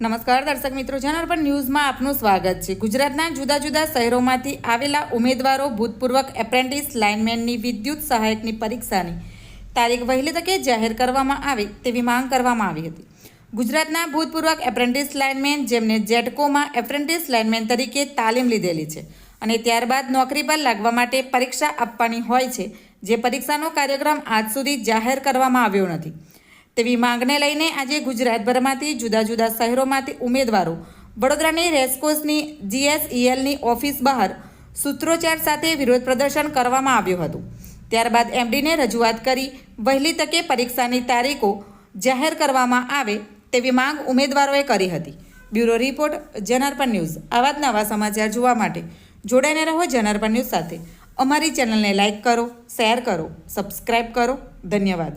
નમસ્કાર દર્શક મિત્રો જનાર્પણ ન્યૂઝમાં આપનું સ્વાગત છે. ગુજરાતના જુદા જુદા શહેરોમાંથી આવેલા ઉમેદવારો ભૂતપૂર્વક એપ્રેન્ટિસ લાઇનમેનની વિદ્યુત સહાયકની પરીક્ષાની તારીખ વહેલી તકે જાહેર કરવામાં આવે તેવી માંગ કરવામાં આવી હતી. ગુજરાતના ભૂતપૂર્વ એપ્રેન્ટિસ લાઇનમેન જેમને જેટકોમાં એપ્રેન્ટિસ લાઇનમેન તરીકે તાલીમ લીધેલી છે અને ત્યારબાદ નોકરી પર લાગવા માટે પરીક્ષા આપવાની હોય છે, જે પરીક્ષાનો કાર્યક્રમ આજ સુધી જાહેર કરવામાં આવ્યો નથી. તેવી માંગને લઈને આજે ગુજરાતભરમાંથી જુદા જુદા શહેરોમાંથી ઉમેદવારો વડોદરાની રેસકોર્સની જીએસઈએલની ઓફિસ બહાર સૂત્રોચ્ચાર સાથે વિરોધ પ્રદર્શન કરવામાં આવ્યું હતું. ત્યારબાદ એમડીને રજૂઆત કરી વહેલી તકે પરીક્ષાની તારીખો જાહેર કરવામાં આવે તેવી માંગ ઉમેદવારોએ કરી હતી. Bureau report Janarpan news. આવા જ નવા સમાચાર જોવા માટે જોડાઈને રહો જનાર્પણ ન્યૂઝ સાથે. અમારી ચેનલને લાઇક કરો, શેર કરો સબસ્ક્રાઈબ કરો. ધન્યવાદ.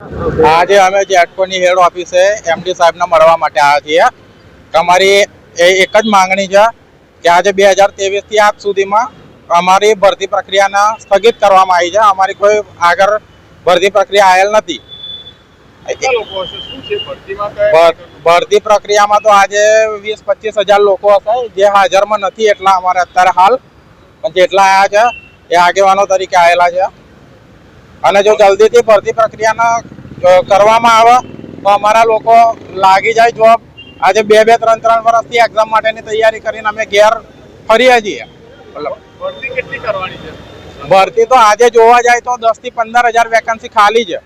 આજે અમે જેટકોની હેડ ઓફિસે એમડી સાહેબને મળવા માટે આવ્યા છીએ. તમારી એ એક જ માંગણી છે કે આજે બે હજાર ત્રેવીસથી આજ સુધીમાં અમારી ભરતી પ્રક્રિયાને સ્થગિત કરવામાં આવી છે. અમારી કોઈ આગળ ભરતી પ્રક્રિયા આવેલ નથી. ભરતી પ્રક્રિયામાં તો આજે વીસ પચીસ હજાર લોકો હશે, જે હાજરમાં નથી એટલા અમારે અત્યારે હાલ. પણ જેટલા આવ્યા છે, એ આગેવાનો તરીકે આવેલા છે. અને જો જલ્દીથી ભરતી પ્રક્રિયાને કરવામાં આવે તો અમારા લોકો લાગી જાય જોબ આજે બે બે ત્રણ ત્રણ વર્ષથી એક્ઝામ માટેની તૈયારી કરીને અમે ઘેર ફરીએ છીએ. ભરતી તો આજે જોવા જાય તો દસથી પંદર હજાર વેકન્સી ખાલી છે.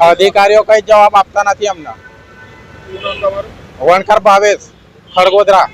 અધિકારીઓ કઈ જવાબ આપતા નથી અમને. વણકર ભાવેશ ખડગોદરા